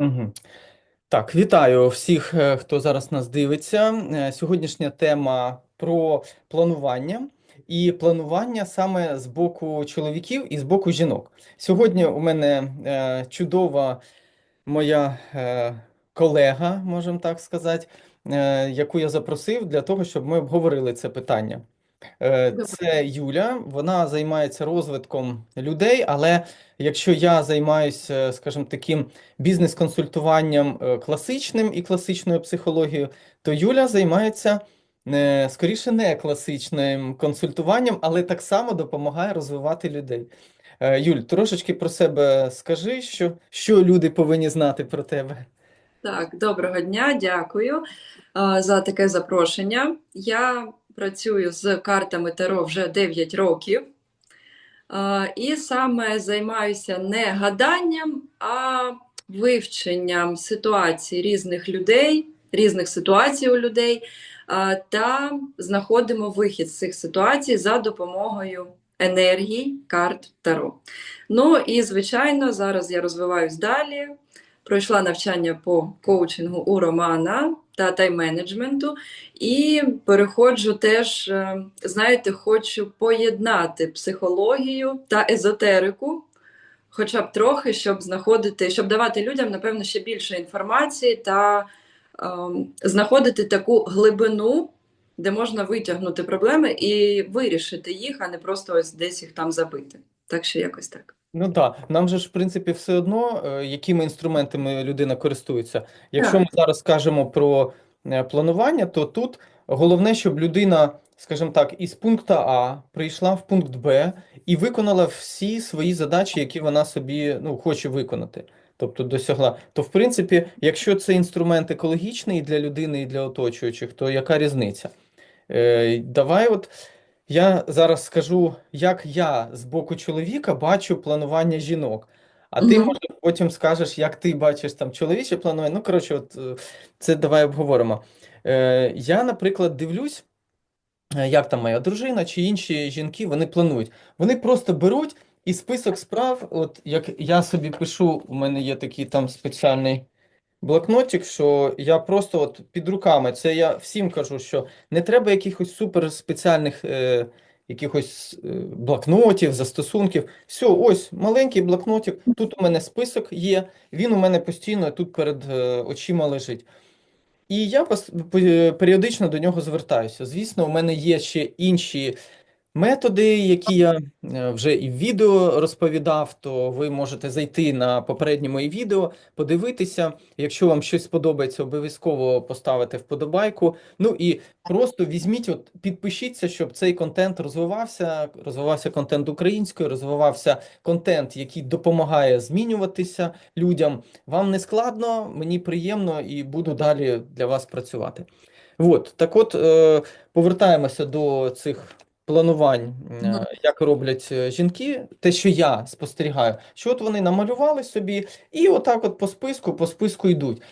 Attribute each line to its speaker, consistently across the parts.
Speaker 1: Мгм. Так, вітаю всіх, е, хто зараз нас дивиться. Е, Сьогоднішня тема про планування і планування саме з боку чоловіків і з боку жінок. Сьогодні у мене е, чудова моя колега, можемо так сказати, яку я запросив для того, щоб ми обговорили це питання. Е. Це Юля, вона займається розвитком людей, але якщо я займаюся, скажімо, таким бізнес-консультуванням е, класичним і класичною психологією, то Юля займається е, скоріше не класичним консультуванням, але так само допомагає розвивати людей. Е, Юль, трошечки про себе скажи, що, що люди повинні знати про тебе.
Speaker 2: Так, доброго дня, дякую за таке запрошення. Я працюю з картами Таро вже 9 років. І саме займаюся не гаданням, а вивченням ситуацій різних людей, різних ситуацій у людей, та знаходимо вихід з цих ситуацій за допомогою енергій карт Таро. Ну і, звичайно, зараз я розвиваюсь далі. Пройшла навчання по коучингу у Романа та тайм-менеджменту, і переходжу теж, е, знаєте, хочу поєднати психологію та езотерику, хоча б трохи, щоб знаходити, щоб давати людям, напевно, ще більше інформації та ем, знаходити таку глибину, де можна витягнути проблеми і вирішити їх, а не просто ось десь їх там забити. Так що якось так.
Speaker 1: Ну так, нам же ж, в принципі, все одно, е, якими інструментами людина користується. Якщо
Speaker 2: Так.
Speaker 1: ми зараз кажемо про е, планування, то тут головне, щоб людина, скажімо так, із пункту А прийшла в пункт Б і виконала всі свої задачі, які вона собі ну, хоче виконати. Тобто досягла. То, в принципі, якщо це інструмент екологічний для людини, і для оточуючих, то яка різниця? Е, давай от я зараз скажу, як я з боку чоловіка бачу планування жінок. А ти,
Speaker 2: Мгм.
Speaker 1: може, потім скажеш, як ти бачиш там чоловіче планування. Ну, коротше, от е, це давай обговоримо. Е, я, наприклад, дивлюсь, е, як там моя дружина чи інші жінки, вони планують. Вони просто беруть і список справ, от як я собі пишу, у мене є такий там спеціальний блокнотик, що я просто от під руками, це я всім кажу, що не треба якихось супер спеціальних е, якихось е, блокнотів, застосунків. Все, ось маленький блокнотик, тут у мене список є, він у мене постійно тут перед е, очима лежить. І я періодично до нього звертаюся. Звісно, у мене є ще інші Методи, які я е, вже і в відео розповідав, то ви можете зайти на попередні мої відео, подивитися. Якщо вам щось сподобається, обов'язково поставити вподобайку. Ну і просто візьміть, от підпишіться, щоб цей контент розвивався, розвивався контент українською, розвивався контент, який допомагає змінюватися людям. Вам не складно, мені приємно і буду далі для вас працювати. От, так от, е, повертаємося до цих планувань,
Speaker 2: Мгм.
Speaker 1: е, як роблять е, жінки, те, що я спостерігаю, що от вони намалювали собі, і отак от по списку, по списку йдуть.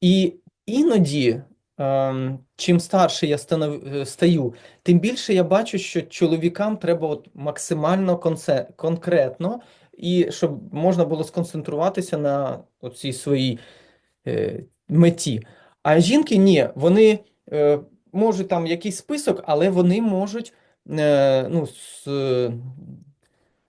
Speaker 1: І іноді, ем, чим старше я станов- е, стаю, тим більше я бачу, що чоловікам треба от максимально конкретно, і щоб можна було сконцентруватися на оцій своїй е, меті. А жінки ні, вони е, можуть там якийсь список, але вони можуть ну, з,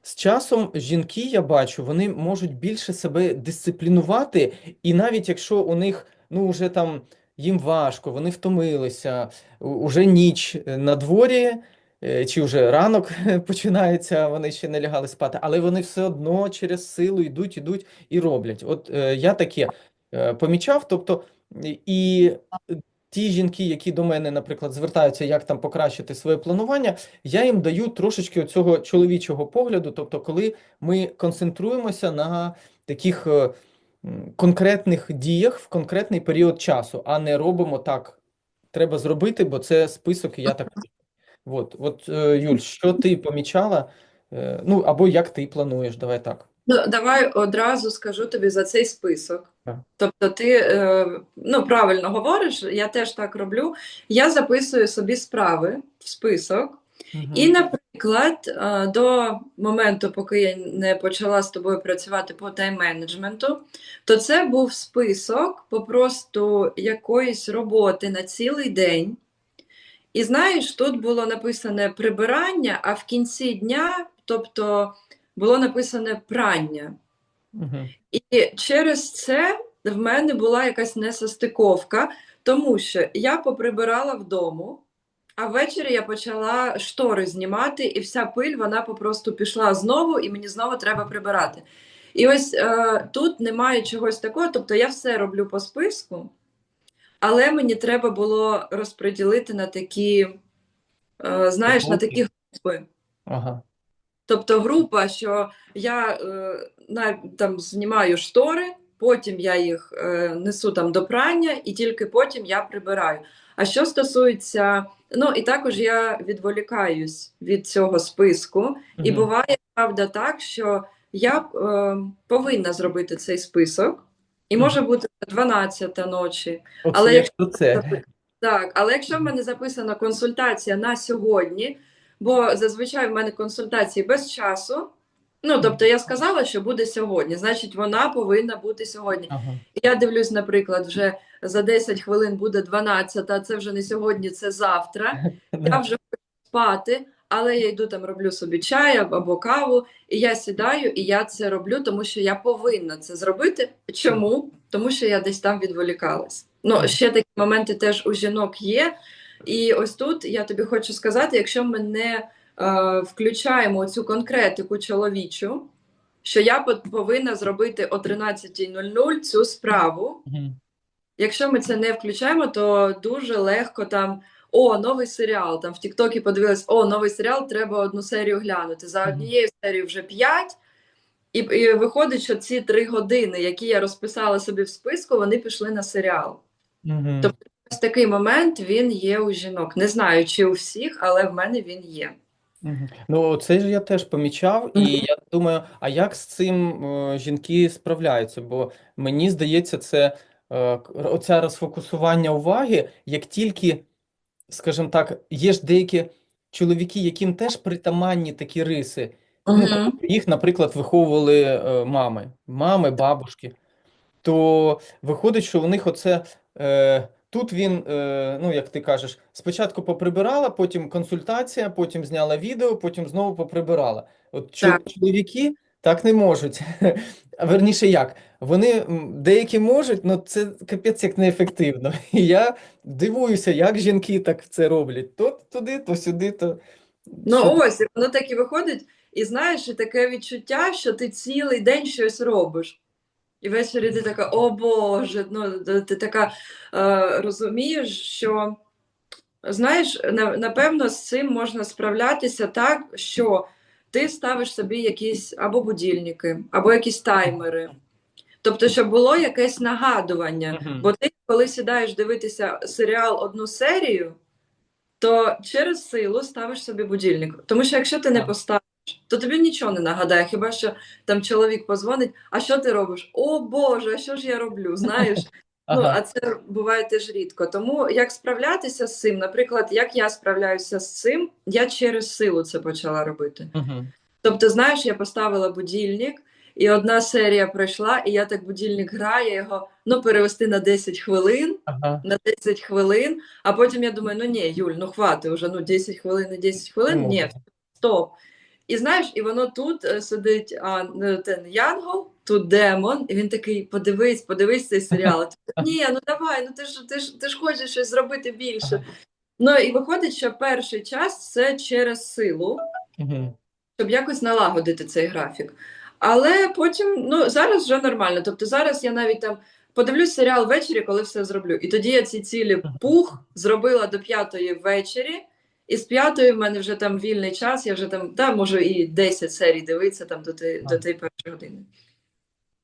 Speaker 1: з часом жінки, я бачу, вони можуть більше себе дисциплінувати, і навіть якщо у них ну, вже там їм важко, вони втомилися, уже ніч на дворі. е, Чи вже ранок починається, вони ще не лягали спати, але вони все одно через силу йдуть, йдуть і роблять. От е, я таке е, помічав. Тобто, і ті жінки, які до мене, наприклад, звертаються, як там покращити своє планування, я їм даю трошечки цього чоловічого погляду. Тобто, коли ми концентруємося на таких е, конкретних діях в конкретний період часу, а не робимо так. Треба зробити, бо це список, і я так. От, от е, Юль, що ти помічала? Е, Ну, або як ти плануєш, давай так.
Speaker 2: Ну, давай одразу скажу тобі за цей список.
Speaker 1: Так.
Speaker 2: Тобто, ти е, ну, правильно говориш, я теж так роблю. Я записую собі справи в список,
Speaker 1: Мгм.
Speaker 2: і, наприклад, Наприклад, е, до моменту, поки я не почала з тобою працювати по тайм-менеджменту, то це був список попросту якоїсь роботи на цілий день. І знаєш, тут було написане прибирання, а в кінці дня, тобто було написане прання.
Speaker 1: Угу.
Speaker 2: І через це в мене була якась несостиковка, тому що я поприбирала вдому, а ввечері я почала штори знімати, і вся пиль вона попросту пішла знову, і мені знову треба прибирати. І ось е, тут немає чогось такого, тобто я все роблю по списку, але мені треба було розподілити на такі, е, знаєш, на такі групи.
Speaker 1: Ага.
Speaker 2: Тобто група, що я е, там знімаю штори, потім я їх е, несу там до прання, і тільки потім я прибираю. А що стосується, ну і також я відволікаюсь від цього списку, і
Speaker 1: Мгм.
Speaker 2: буває правда так, що я е, повинна зробити цей список, і може бути 12 ночі.
Speaker 1: Оце
Speaker 2: але
Speaker 1: якщо це.
Speaker 2: Так, але якщо в мене записана консультація на сьогодні, бо зазвичай в мене консультації без часу. Ну, тобто я сказала, що буде сьогодні, значить, вона повинна бути сьогодні.
Speaker 1: Ага.
Speaker 2: Я дивлюсь, наприклад, вже за 10 хвилин буде 12, а це вже не сьогодні, це завтра. Я вже хочу спати, але я йду там, роблю собі чай або каву, і я сідаю, і я це роблю, тому що я повинна це зробити. Чому? Тому що я десь там відволікалась. Ну, ще такі моменти теж у жінок є. І ось тут я тобі хочу сказати: якщо ми не е, включаємо цю конкретику чоловічу, що я повинна зробити о 13.00 цю справу. Якщо ми це не включаємо, то дуже легко там. О, новий серіал. Там в Тіктокі подивилась, о, новий серіал, треба одну серію глянути. За однією серією вже п'ять. І, і виходить, що ці три години, які я розписала собі в списку, вони пішли на серіал.
Speaker 1: Мгм.
Speaker 2: Тобто такий момент він є у жінок. Не знаю, чи у всіх, але в мене він є.
Speaker 1: Ну, це ж я теж помічав, і я думаю, а як з цим е, жінки справляються? Бо мені здається, це е, оця розфокусування уваги, як тільки, скажімо так, є ж деякі чоловіки, яким теж притаманні такі риси. Ну, тобто їх, наприклад, виховували е, мами, мами, бабушки. то виходить, що у них оце е, тут він, е, ну як ти кажеш, спочатку поприбирала, потім консультація, потім зняла відео, потім знову поприбирала. От
Speaker 2: Так.
Speaker 1: чоловіки так не можуть. А верніше як? Вони деякі можуть, але це капець як неефективно. І я дивуюся, як жінки так це роблять. То туди, то сюди, то
Speaker 2: Ну
Speaker 1: що-
Speaker 2: ось, воно так і виходить, і знаєш, і таке відчуття, що ти цілий день щось робиш. І ввечері ти така, о Боже, ну ти така е, розумієш, що знаєш, напевно, з цим можна справлятися так, що ти ставиш собі якісь або будильники, або якісь таймери. Тобто, щоб було якесь нагадування. Бо ти, коли сідаєш дивитися серіал одну серію, то через силу ставиш собі будильник. Тому що якщо ти не поставиш, то тобі нічого не нагадає. Хіба що там чоловік позвонить, а що ти робиш? О Боже, а що ж я роблю? Знаєш? Ну,
Speaker 1: Ага.
Speaker 2: а це буває теж рідко. Тому як справлятися з цим, наприклад, як я справляюся з цим, я через силу це почала робити.
Speaker 1: Мгм.
Speaker 2: Тобто, знаєш, я поставила будильник, і одна серія пройшла, і я так будильник грає його ну, перевести на 10 хвилин,
Speaker 1: Ага.
Speaker 2: на 10 хвилин, а потім я думаю, ну ні, Юль, ну хвати вже, ну 10 хвилин і 10 хвилин, ні, стоп. І знаєш, і воно тут е, сидить а, ten Янгол, тут демон, і він такий: подивись, подивись цей серіал. Ні, ну давай, ну ти ж ти ж ти ж хочеш щось зробити більше. Ну і виходить, що перший час це через силу, щоб якось налагодити цей графік. Але потім, ну зараз вже нормально. Тобто зараз я навіть там подивлюсь серіал ввечері, коли все зроблю. І тоді я ці цілі пух зробила до п'ятої ввечері, і з п'ятої в мене вже там вільний час, я вже там та, можу і 10 серій дивитися там до тієї до тієї першої години.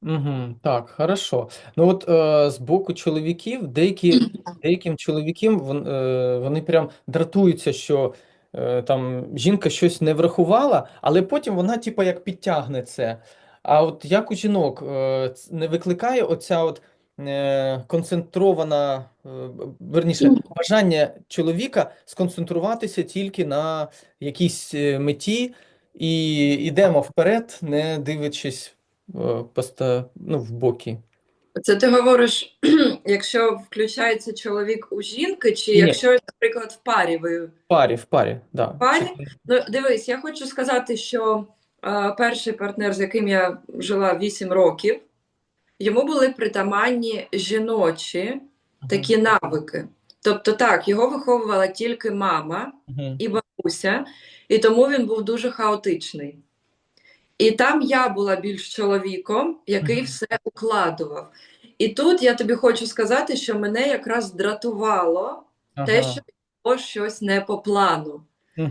Speaker 1: Угу, так, хорошо. Ну от е, з боку чоловіків, деякі, деяким чоловікам вон, е, вони прям дратуються, що е, там жінка щось не врахувала, але потім вона типа як підтягне це. А от як у жінок е, не викликає оця от концентрована, е, верніше, бажання чоловіка сконцентруватися тільки на якійсь е, меті і йдемо вперед, не дивлячись е, ну, в боки.
Speaker 2: Це ти говориш, якщо включається чоловік у жінки, чи
Speaker 1: Ні.
Speaker 2: якщо, наприклад, в парі ви
Speaker 1: В парі, в парі, да.
Speaker 2: парі? Ну, дивись, я хочу сказати, що е, перший партнер, з яким я жила 8 років, йому були притаманні жіночі такі навики. Тобто, так, його виховувала тільки мама і бабуся, і тому він був дуже хаотичний. І там я була більш чоловіком, який все укладував. І тут я тобі хочу сказати, що мене якраз дратувало те, що було щось не по плану.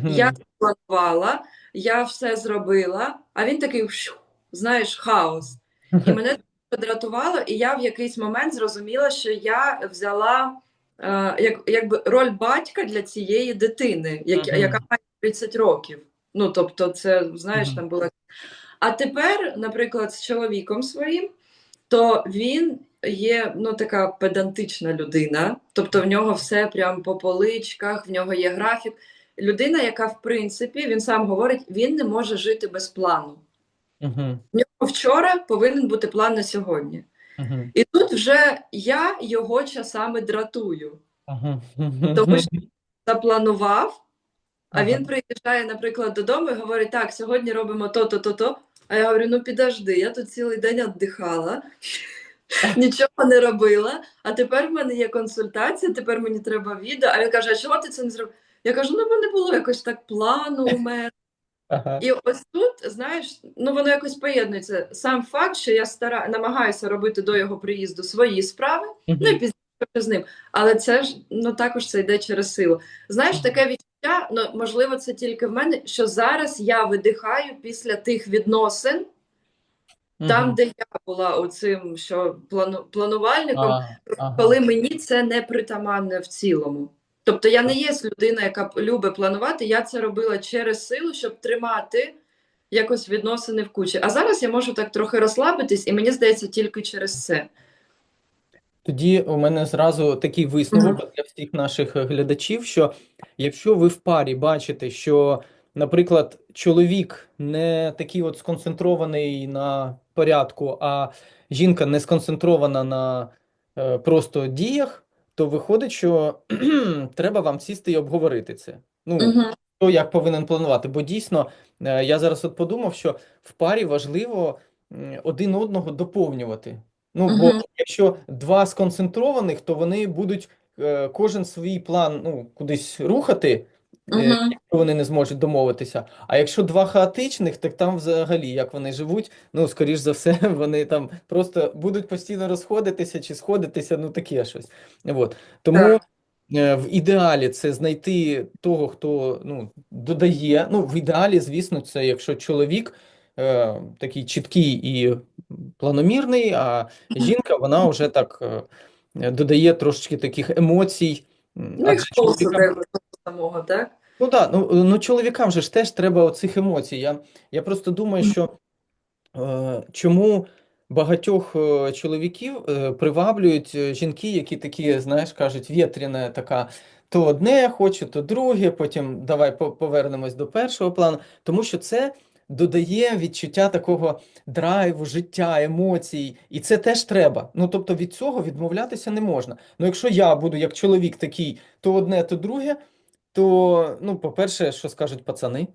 Speaker 2: Я планувала, я все зробила, а він такий, знаєш, хаос. І мене дратувало, і я в якийсь момент зрозуміла, що я взяла е, як, якби роль батька для цієї дитини, як,
Speaker 1: Мгм.
Speaker 2: яка має 30 років. Ну, тобто, це, знаєш,
Speaker 1: Мгм.
Speaker 2: там було. А тепер, наприклад, з чоловіком своїм, то він є ну, така педантична людина, тобто в нього все прямо по поличках, в нього є графік. Людина, яка, в принципі, він сам говорить, він не може жити без плану. Нього вчора повинен бути план на сьогодні.
Speaker 1: Мгм.
Speaker 2: І тут вже я його часами дратую,
Speaker 1: Мгм.
Speaker 2: тому що запланував, а
Speaker 1: Ага.
Speaker 2: він приїжджає, наприклад, додому і говорить: так, сьогодні робимо то-то, то-то. А я говорю: ну підожди, я тут цілий день віддихала, нічого не робила. А тепер в мене є консультація, тепер мені треба відео. А він каже: а чого ти це не зробив? Я кажу: ну бо не було якось так плану у мене.
Speaker 1: Ага.
Speaker 2: І ось тут, знаєш, ну воно якось поєднується. Сам факт, що я стара... намагаюся робити до його приїзду свої справи, ну і пізніше з ним. Але це ж ну також це йде через силу. Знаєш, таке відчуття, ну можливо, це тільки в мене, що зараз я видихаю після тих відносин, там, де я була оцим, що плану... планувальником,
Speaker 1: А, ага.
Speaker 2: коли мені це не притаманне в цілому. Тобто я не є людина, яка любить планувати, я це робила через силу, щоб тримати якось відносини в кучі. А зараз я можу так трохи розслабитись, і мені здається, тільки через це.
Speaker 1: Тоді у мене зразу такий висновок для всіх наших е, глядачів, що якщо ви в парі бачите, що, наприклад, чоловік не такий от сконцентрований на порядку, а жінка не сконцентрована на е, просто діях, то виходить, що треба вам сісти і обговорити це. Ну,
Speaker 2: Угу.
Speaker 1: хто як повинен планувати. Бо дійсно, е, я зараз от подумав, що в парі важливо один одного доповнювати. Ну, бо якщо два сконцентрованих, то вони будуть е, кожен свій план ну, кудись рухати, е, якщо вони не зможуть домовитися. А якщо два хаотичних, так там взагалі як вони живуть, ну, скоріш за все, вони там просто будуть постійно розходитися чи сходитися, ну таке щось. От. Тому
Speaker 2: Так.
Speaker 1: е, в ідеалі це знайти того, хто ну, додає. Ну, в ідеалі, звісно, це якщо чоловік е, такий чіткий і планомірний, а жінка, вона вже так е, додає трошечки таких емоцій. М,
Speaker 2: Ну, і
Speaker 1: адже чоловікам-
Speaker 2: треба самого, так?
Speaker 1: Ну так, ну, ну чоловікам же ж теж треба оцих емоцій. Я, я просто думаю, що е, чому багатьох е, чоловіків е, приваблюють е, жінки, які такі, знаєш, кажуть, вітряна така, то одне хочу, то друге, потім давай по- повернемось до першого плану, тому що це додає відчуття такого драйву, життя, емоцій, і це теж треба. Ну, тобто від цього відмовлятися не можна. Ну, якщо я буду як чоловік такий, то одне, то друге, то, ну, по-перше, що скажуть пацани?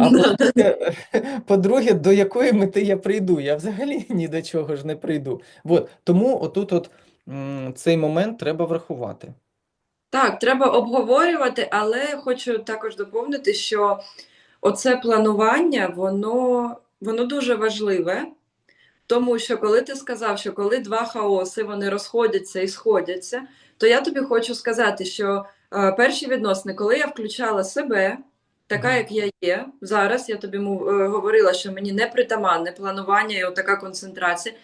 Speaker 1: А по-друге, по-друге, до якої мети я прийду? Я взагалі ні до чого ж не прийду. От, тому отут от м, цей момент треба врахувати.
Speaker 2: Так, треба обговорювати, але хочу також доповнити, що оце планування, воно, воно дуже важливе, тому що коли ти сказав, що коли два хаоси вони розходяться і сходяться, то я тобі хочу сказати, що перші відносини, коли я включала себе, така, як я є, зараз я тобі мов- е, говорила, що мені не притаманне планування і отака концентрація.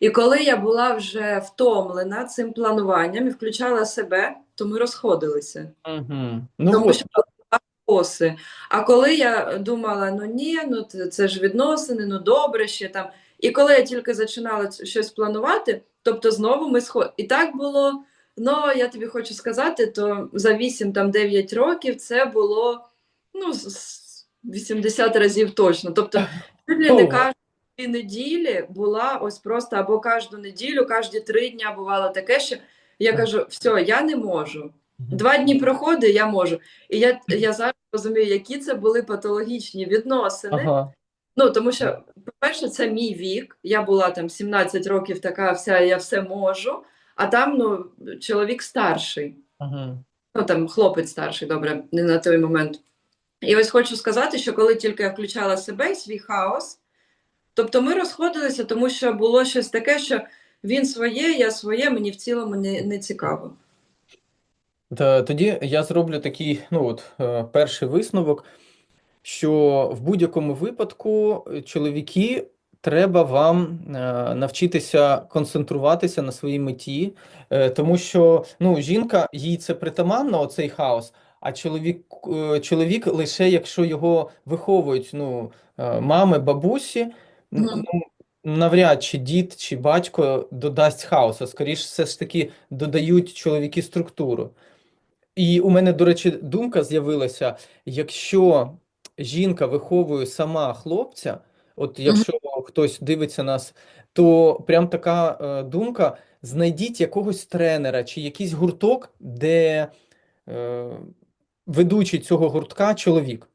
Speaker 2: І коли я була вже втомлена цим плануванням і включала себе, то ми розходилися.
Speaker 1: Угу. Ну,
Speaker 2: Тому що коси. А коли я думала, ну ні, ну це, ж відносини, ну добре ще там. І коли я тільки починала щось планувати, тобто знову ми сход. І так було. Ну, я тобі хочу сказати, то за 8-9 років це було ну, з- з 80 разів точно. Тобто, чуть не кожні неділі була ось просто або кожну неділю, кожні три дня бувало таке, що я кажу: все, я не можу. Два дні проходить, я можу. І я, я зараз розумію, які це були патологічні відносини.
Speaker 1: Ага.
Speaker 2: Ну, тому що, по-перше, це мій вік. Я була там 17 років, така вся, я все можу. А там ну, чоловік старший,
Speaker 1: Ага.
Speaker 2: ну там хлопець старший, добре, не на той момент. І ось хочу сказати, що коли тільки я включала себе і свій хаос, тобто ми розходилися, тому що було щось таке, що він своє, я своє, мені в цілому не, не цікаво.
Speaker 1: Тоді я зроблю такий, ну от, е, перший висновок, що в будь-якому випадку чоловіки треба вам е, навчитися концентруватися на своїй меті, е, тому що ну, жінка, їй це притаманно, оцей хаос, а чоловік, е, чоловік лише якщо його виховують ну, мами, бабусі, ну, навряд чи дід чи батько додасть хаосу, скоріш все ж таки додають чоловіки структуру. І у мене, до речі, думка з'явилася, якщо жінка виховує сама хлопця, от якщо хтось дивиться нас, то прям така е, думка: знайдіть якогось тренера чи якийсь гурток, де е, ведучий цього гуртка чоловік.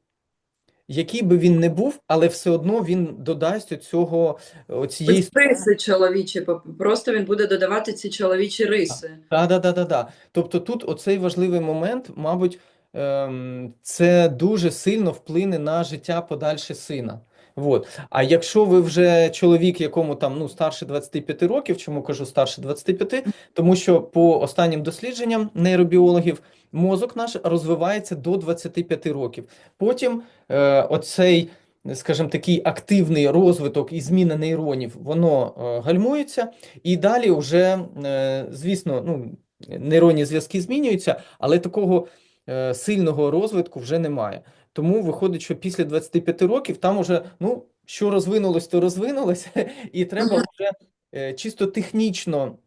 Speaker 1: Який би він не був, але все одно він додасть оцього, оцієї
Speaker 2: Ось риси чоловічі, просто він буде додавати ці чоловічі риси.
Speaker 1: Да, да, да, да, да. Тобто тут оцей важливий момент, мабуть, ем, це дуже сильно вплине на життя подальше сина. Вот. А якщо ви вже чоловік, якому там ну, старше 25 років, чому кажу старше 25, тому що по останнім дослідженням нейробіологів мозок наш розвивається до 25 років. Потім е, оцей, скажімо, такий активний розвиток і зміна нейронів, воно е, гальмується, і далі вже, е, звісно, ну, нейронні зв'язки змінюються, але такого е, сильного розвитку вже немає. Тому виходить, що після 25 років там уже, ну, що розвинулось, то розвинулося, і треба вже е, чисто технічно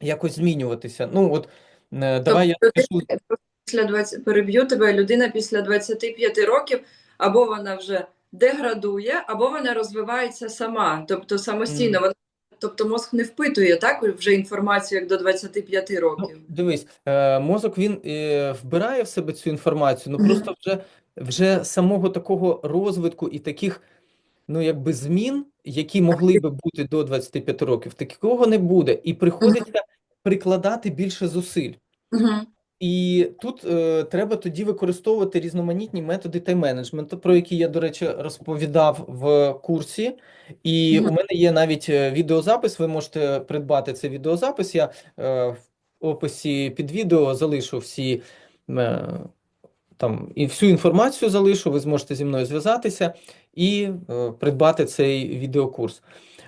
Speaker 1: якось змінюватися. Ну, от, е, давай я
Speaker 2: Тобто. Після 20, переб'ю тебе, людина після 25 років або вона вже деградує, або вона розвивається сама, тобто самостійно. Вона, тобто мозк не впитує так вже інформацію, як до 25
Speaker 1: Ну,
Speaker 2: років.
Speaker 1: дивись, е, мозок він е, вбирає в себе цю інформацію, ну просто вже, вже самого такого розвитку і таких, ну якби змін, які могли би бути до 25 років, такого не буде. І приходиться прикладати більше зусиль.
Speaker 2: Мгм.
Speaker 1: І тут е, треба тоді використовувати різноманітні методи тайм-менеджменту, про які я, до речі, розповідав в курсі. І
Speaker 2: Мгм.
Speaker 1: у мене є навіть е, відеозапис. Ви можете придбати цей відеозапис. Я е, в описі під відео залишу всі е, там і всю інформацію залишу. Ви зможете зі мною зв'язатися і е, придбати цей відеокурс.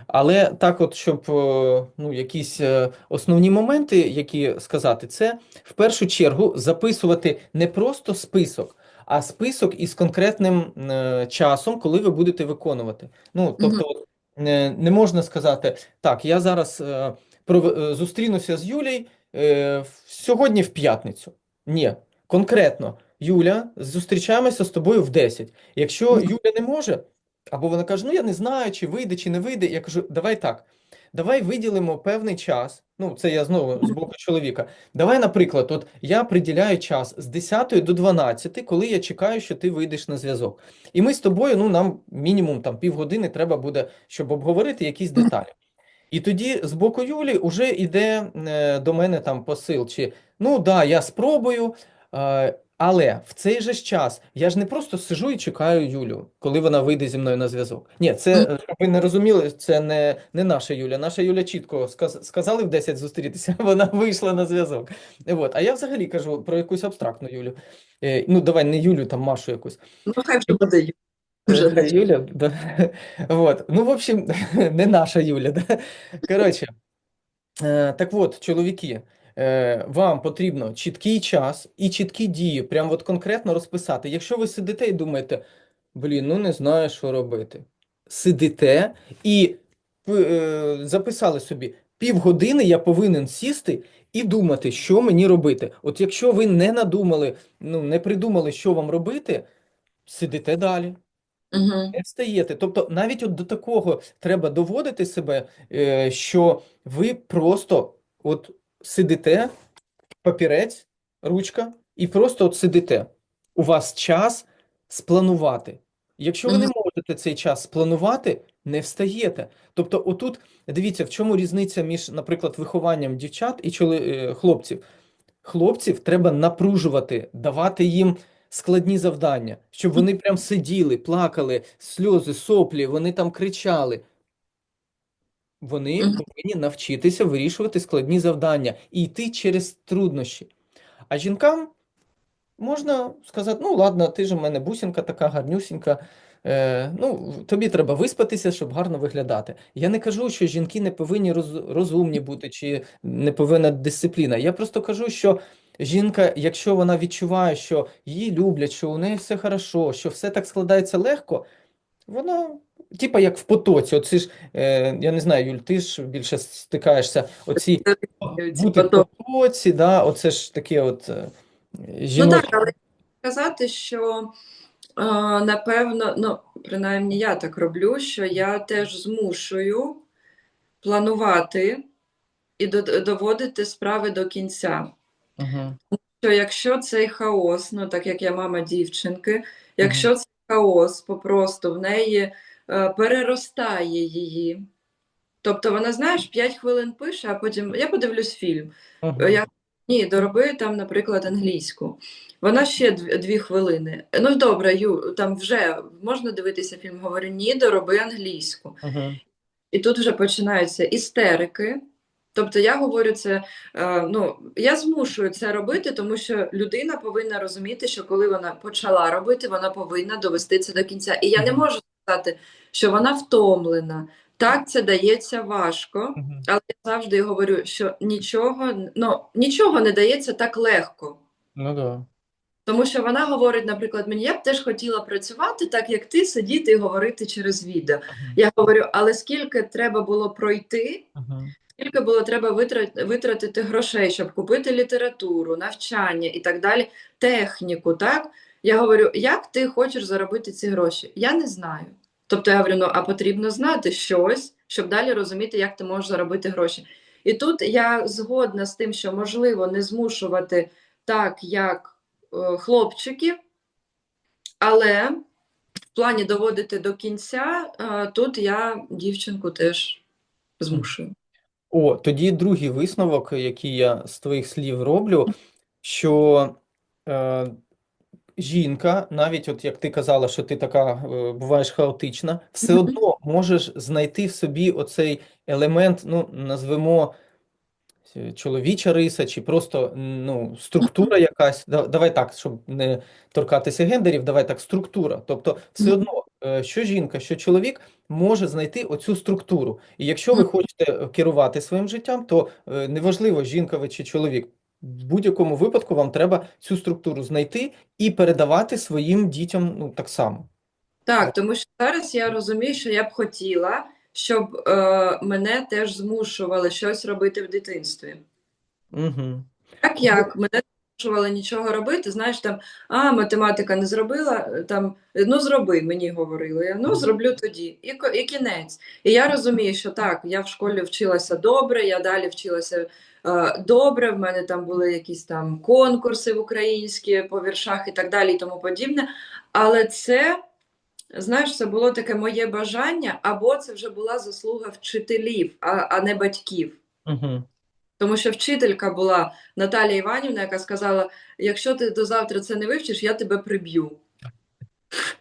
Speaker 1: Але так, от, щоб е, ну, якісь е, основні моменти, які сказати, це в першу чергу записувати не просто список, а список із конкретним е, часом, коли ви будете виконувати. Ну, тобто, от, не, не можна сказати, так, я зараз е, пров- е, зустрінуся з Юлією е, сьогодні в п'ятницю. Ні, конкретно, Юля, зустрічаємося з тобою в 10. Якщо Юля не може, або вона каже, ну я не знаю, чи вийде, чи не вийде. Я кажу, давай так. Давай виділимо певний час. Ну, це я знову з боку чоловіка. Давай, наприклад, от я приділяю час з 10 до 12, коли я чекаю, що ти вийдеш на зв'язок. І ми з тобою, ну, нам мінімум там півгодини треба буде, щоб обговорити якісь деталі. І тоді з боку Юлі вже йде е, до мене там посил, чи ну да, я спробую, е, але в цей же ж час я ж не просто сижу і чекаю Юлю, коли вона вийде зі мною на зв'язок. Ні, це, е, щоб ви не розуміли, це не, не наша Юля. Наша Юля чітко сказ- сказали в 10 зустрітися, вона вийшла на зв'язок. От. А я взагалі кажу про якусь абстрактну Юлю. Е, Ну, давай не Юлю, там Машу якусь.
Speaker 2: Ну, хай вже буде вже
Speaker 1: Е, Юля, да. Вот. Ну, в общем, не наша Юля, да? Коротше, е, так от, чоловіки, е, вам потрібно чіткий час і чіткі дії, прям от конкретно розписати. Якщо ви сидите і думаєте, блін, ну не знаю, що робити. Сидите і е, записали собі, півгодини я повинен сісти і думати, що мені робити. От якщо ви не надумали, ну, не придумали, що вам робити, сидите далі.
Speaker 2: Угу.
Speaker 1: Не встаєте. Тобто навіть от до такого треба доводити себе, е, що ви просто от сидите, папірець, ручка, і просто от сидите. У вас час спланувати. Якщо ви не можете цей час спланувати, не встаєте. Тобто, отут, дивіться, в чому різниця між, наприклад, вихованням дівчат і чоли, е, хлопців. Хлопців треба напружувати, давати їм складні завдання, щоб вони прям сиділи, плакали, сльози, соплі, вони там кричали. Вони повинні навчитися вирішувати складні завдання і йти через труднощі. А жінкам можна сказати: ну, ладно, ти ж у мене бусинка така гарнюсінька. Е, ну, тобі треба виспатися, щоб гарно виглядати. Я не кажу, що жінки не повинні роз, розумні бути, чи не повинна дисципліна. Я просто кажу, що жінка, якщо вона відчуває, що її люблять, що у неї все хорошо, що все так складається легко, вона, типа, як в потоці. Оці ж, е, я не знаю, Юль, ти ж більше стикаєшся, оці
Speaker 2: Ці
Speaker 1: бути в потоці, да, оце ж таке от е,
Speaker 2: Ну так, але сказати, що е, напевно, ну, принаймні я так роблю, що я теж змушую планувати і до- доводити справи до кінця.
Speaker 1: Угу.
Speaker 2: Що якщо цей хаос, ну так як я мама дівчинки, якщо цей хаос попросту в неї е, переростає її, тобто вона, знаєш, 5 хвилин пише, а потім я подивлюсь фільм.
Speaker 1: Угу.
Speaker 2: Я ні, дороби там, наприклад, англійську. Вона ще дві, дві хвилини. Ну добре, Ю, там вже можна дивитися фільм. Говорю, ні, дороби англійську.
Speaker 1: Угу.
Speaker 2: І тут вже починаються істерики. Тобто я говорю це, е, ну я змушую це робити, тому що людина повинна розуміти, що коли вона почала робити, вона повинна довести це до кінця. І я не можу сказати, що вона втомлена. Так, це дається важко, але я завжди говорю, що нічого, ну, нічого не дається так легко.
Speaker 1: Ну да.
Speaker 2: Тому що вона говорить, наприклад, мені я б теж хотіла працювати так, як ти, сидіти і говорити через відео. Я говорю, але скільки треба було пройти. Скільки було треба витратити грошей, щоб купити літературу, навчання і так далі, техніку, так? Я говорю, як ти хочеш заробити ці гроші? Я не знаю. Тобто я говорю, ну а потрібно знати щось, щоб далі розуміти, як ти можеш заробити гроші. І тут я згодна з тим, що можливо не змушувати так, як е, хлопчиків, але в плані доводити до кінця, е, тут я дівчинку теж змушую.
Speaker 1: О, тоді другий висновок, який я з твоїх слів роблю, що е, жінка, навіть от як ти казала, що ти така е, буваєш хаотична, все одно можеш знайти в собі оцей елемент, ну, назвемо е, чоловіча риса, чи просто ну, структура якась. Давай так, щоб не торкатися гендерів, давай так, структура. Тобто, все одно, що жінка, що чоловік може знайти оцю структуру. І якщо ви хочете керувати своїм життям, то е, неважливо, жінка ви чи чоловік. В будь-якому випадку вам треба цю структуру знайти і передавати своїм дітям ну, так само.
Speaker 2: Так, тому що зараз я розумію, що я б хотіла, щоб е, мене теж змушували щось робити в дитинстві.
Speaker 1: Угу.
Speaker 2: Так як мене нічого робити, знаєш, там, а, математика не зробила, е, там, ну зроби, мені говорили. Я, ну, зроблю тоді. І, і кінець. І я розумію, що так, я в школі вчилася добре, я далі вчилася е, добре, в мене там були якісь там конкурси в українські по віршах і так далі, і тому подібне. Але це, знаєш, це було таке моє бажання, або це вже була заслуга вчителів, а, а не батьків.
Speaker 1: Угу.
Speaker 2: Тому що вчителька була Наталія Іванівна, яка сказала: якщо ти до завтра це не вивчиш, я тебе приб'ю.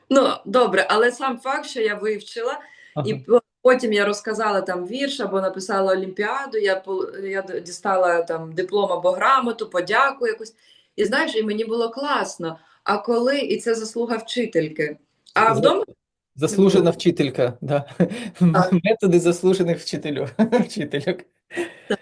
Speaker 2: Ну, добре, але сам факт, що я вивчила, і потім я розказала там вірш або написала Олімпіаду, я, я дістала там диплом або грамоту, подяку якусь. І знаєш, і мені було класно. А коли, і це заслуга вчительки. А вдома
Speaker 1: Заслужена вчителька, да.
Speaker 2: Так.
Speaker 1: Методи заслужених вчителів, вчительок.
Speaker 2: Так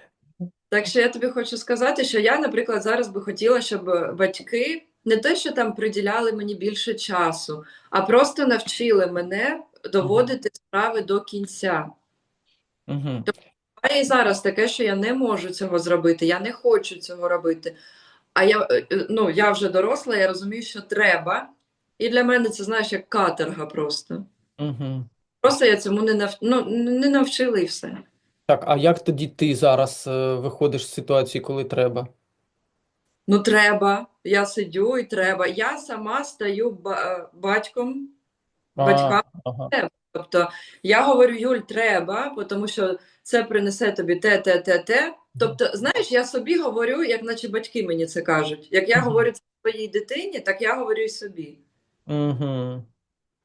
Speaker 2: що я тобі хочу сказати, що я, наприклад, зараз би хотіла, щоб батьки не те, що там приділяли мені більше часу, а просто навчили мене доводити справи до кінця.
Speaker 1: Угу.
Speaker 2: А і зараз таке, що я не можу цього зробити, я не хочу цього робити. А я, е, е, ну, я вже доросла, я розумію, що треба. І для мене це, знаєш, як каторга просто.
Speaker 1: Угу.
Speaker 2: Просто я цьому не нав... ну, не навчила і все.
Speaker 1: Так, а як тоді ти зараз е, виходиш з ситуації, коли треба?
Speaker 2: Ну, треба. Я сидю і треба. Я сама стаю ба- е, батьком,
Speaker 1: А,
Speaker 2: батькам.
Speaker 1: ага.
Speaker 2: Тобто я говорю, Юль, треба, бо тому що це принесе тобі те, те, те, те. Тобто, знаєш, я собі говорю, як наче батьки мені це кажуть. Як я
Speaker 1: Мгм.
Speaker 2: говорю це своїй дитині, так я говорю і собі.
Speaker 1: Угу.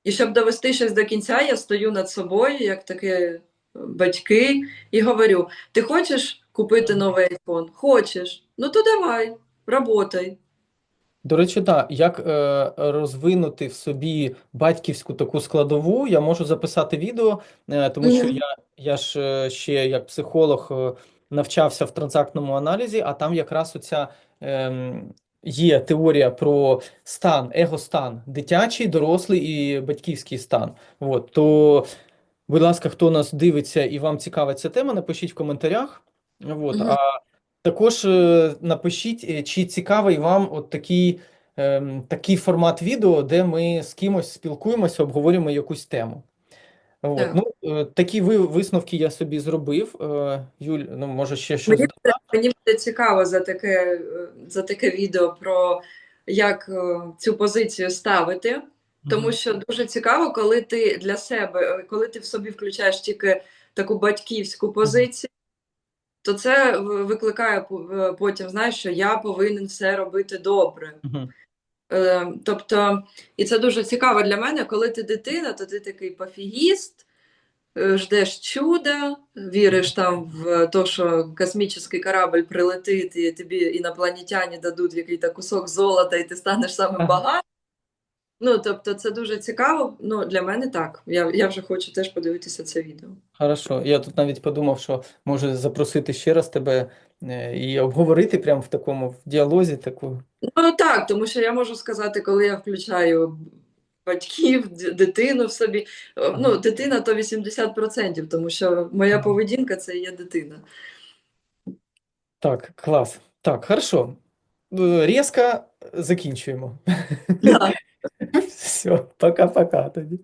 Speaker 2: І щоб довести щось до кінця, я стою над собою, як такі е, батьки, і говорю: ти хочеш купити новий iPhone? Хочеш? Ну то давай, работай.
Speaker 1: До речі, так, як е, розвинути в собі батьківську таку складову, я можу записати відео, е, тому що я, я ж е, ще як психолог е, навчався в транзактному аналізі, а там якраз оця ем, є теорія про стан, егостан, дитячий, дорослий і батьківський стан. От, то, будь ласка, хто нас дивиться і вам цікава ця тема, напишіть в коментарях. От,
Speaker 2: Мгм.
Speaker 1: а також е, напишіть, е, чи цікавий вам от такий, ем, такий формат відео, де ми з кимось спілкуємося, обговорюємо якусь тему. От.
Speaker 2: Так.
Speaker 1: Ну, е, такі ви, висновки я собі зробив. Юль, ну, може ще щось
Speaker 2: Мені, мені буде цікаво за таке, за таке відео про як цю позицію ставити. Тому що дуже цікаво, коли ти для себе, е, коли ти в собі включаєш тільки таку батьківську позицію, то це викликає е, потім, знаєш, що я повинен все робити добре. Е, Тобто, і це дуже цікаво для мене, коли ти дитина, то ти такий пофігіст, ждеш чуда, віриш там в те, що космічний корабль прилетить, і тобі інопланетяни дадуть якийсь кусок золота, і ти станеш самим багатим. Ну, тобто, це дуже цікаво. Ну, для мене так. Я, я вже хочу теж подивитися це відео.
Speaker 1: Хорошо. Я тут навіть подумав, що може запросити ще раз тебе е, і обговорити прямо в такому в діалозі таку.
Speaker 2: Ну так, тому що я можу сказати, коли я включаю батьків, дитину в собі. О, Ну, дитина то 80%, тому що моя поведінка це є дитина.
Speaker 1: Так, клас. Так, хорошо. Е, Різко закінчуємо.
Speaker 2: Да.
Speaker 1: Все, пока-пока тоді.